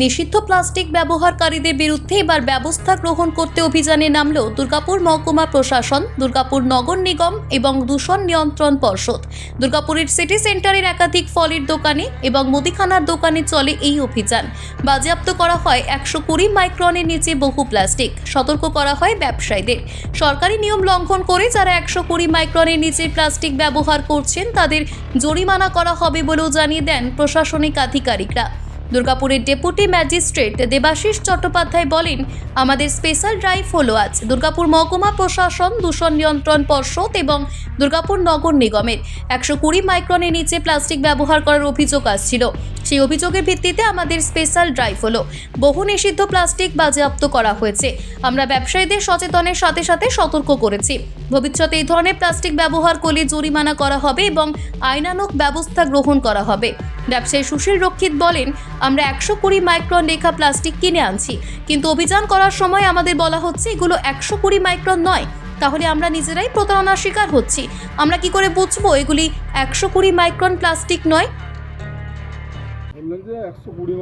নিষিদ্ধ প্লাস্টিক ব্যবহারকারীদের বিরুদ্ধে এবার ব্যবস্থা গ্রহণ করতে অভিযানে নামল দুর্গাপুর মহকুমা প্রশাসন, দুর্গাপুর নগর নিগম এবং দূষণ নিয়ন্ত্রণ পর্ষদ। দুর্গাপুরের সিটি সেন্টারের একাধিক ফলের দোকানে এবং মুদিখানার দোকানে চলে এই অভিযান। বাজেয়াপ্ত করা হয় একশো কুড়ি মাইক্রনের নিচে বহু প্লাস্টিক। সতর্ক করা হয় ব্যবসায়ীদের। সরকারি নিয়ম লঙ্ঘন করে যারা একশো কুড়ি মাইক্রনের নিচে প্লাস্টিক ব্যবহার করছেন, তাদের জরিমানা করা হবে বলেও জানিয়ে দেন প্রশাসনিক আধিকারিকরা। দুর্গাপুরের ডেপুটি ম্যাজিস্ট্রেট দেবাশিস চট্টোপাধ্যায় বলেন, আমাদের স্পেশাল ড্রাইভ হলো আজ দুর্গাপুর মহকুমা প্রশাসন, দূষণ নিয়ন্ত্রণ পর্ষদ এবং দুর্গাপুর নগর নিগমের। একশো কুড়ি মাইক্রনের নিচে প্লাস্টিক ব্যবহার করার অভিযোগ আসছিল। সেই অভিযোগের ভিত্তিতে আমাদের স্পেশাল ড্রাইভ হলো। বহু নিষিদ্ধ প্লাস্টিক বাজেয়াপ্ত করা হয়েছে। আমরা ব্যবসায়ীদের সচেতনের সাথে সাথে সতর্ক করেছি। ভবিষ্যতে এই ধরনের প্লাস্টিক ব্যবহার করলে জরিমানা করা হবে এবং আইনানুক ব্যবস্থা গ্রহণ করা হবে। ব্যবসায়ী সুশীল রক্ষিত বলেন, আমরা একশো কুড়ি মাইক্রন লেখা প্লাস্টিক কিনে আনছি। কিন্তু অভিযান করার সময় আমাদের বলা হচ্ছে, এগুলো একশো কুড়ি মাইক্রন নয়। তাহলে আমরা নিজেরাই প্রতারণার শিকার হচ্ছি। আমরা কি করে বুঝব এগুলি একশো কুড়ি মাইক্রন প্লাস্টিক নয়? একশো কুড়ি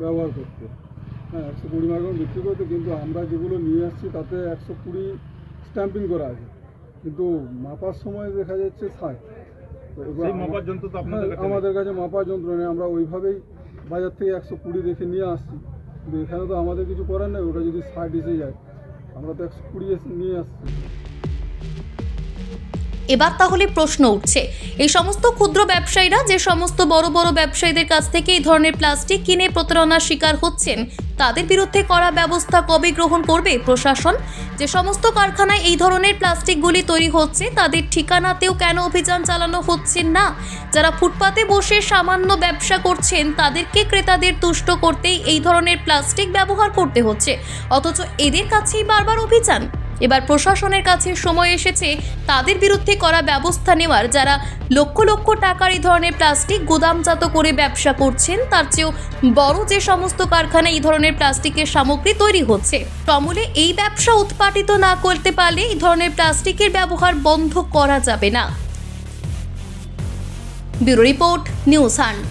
ব্যবহার করতে হ্যাঁ একশো কুড়ি মাইক্রন বিক্রি করতে, কিন্তু আমরা যেগুলো নিয়ে আসছি, তাতে একশো কুড়ি স্ট্যাম্পিং করা আছে। কিন্তু মাপার সময় দেখা যাচ্ছে ষাট। হ্যাঁ। আমাদের কাছে মাপার যন্ত্র নেই। আমরা ওইভাবেই বাজার থেকে একশো কুড়ি দেখে নিয়ে আসছি। এখানে তো আমাদের কিছু করার নেই ওটা যদি ষাট এসে যায়। আমরা তো একশো কুড়ি এসে নিয়ে আসছি। এবার তাহলে প্রশ্ন উঠছে, এই সমস্ত ক্ষুদ্র ব্যবসায়ীরা যে সমস্ত বড় বড় ব্যবসায়ীদের কাছ থেকে এই ধরনের প্লাস্টিক কিনে প্রতারণার শিকার হচ্ছেন, তাদের বিরুদ্ধে করা ব্যবস্থা কবে গ্রহণ করবে প্রশাসন? যে সমস্ত কারখানায় এই ধরনের প্লাস্টিকগুলি তৈরি হচ্ছে, তাদের ঠিকানাতেও কেন অভিযান চালানো হচ্ছে না? যারা ফুটপাতে বসে সামান্য ব্যবসা করছেন, তাদেরকে ক্রেতাদের তুষ্ট করতেই এই ধরনের প্লাস্টিক ব্যবহার করতে হচ্ছে, অথচ এদের কাছেই বারবার অভিযান। এবার প্রশাসনের কাছে সময় এসেছে তাদের বিরুদ্ধে করা ব্যবস্থা নেওয়ার। যারা লক্ষ লক্ষ টাকার এই ধরনের প্লাস্টিক গুদামজাত করে ব্যবসা করছেন, তার চেয়েও বড় যে সমস্ত কারখানায় এই ধরনের প্লাস্টিকের সামগ্রী তৈরি হচ্ছে সমূলে এই ব্যবসা উৎপাদিত না করতে পারলে এই ধরনের প্লাস্টিকের ব্যবহার বন্ধ করা যাবে না। Bureau report, news hunt.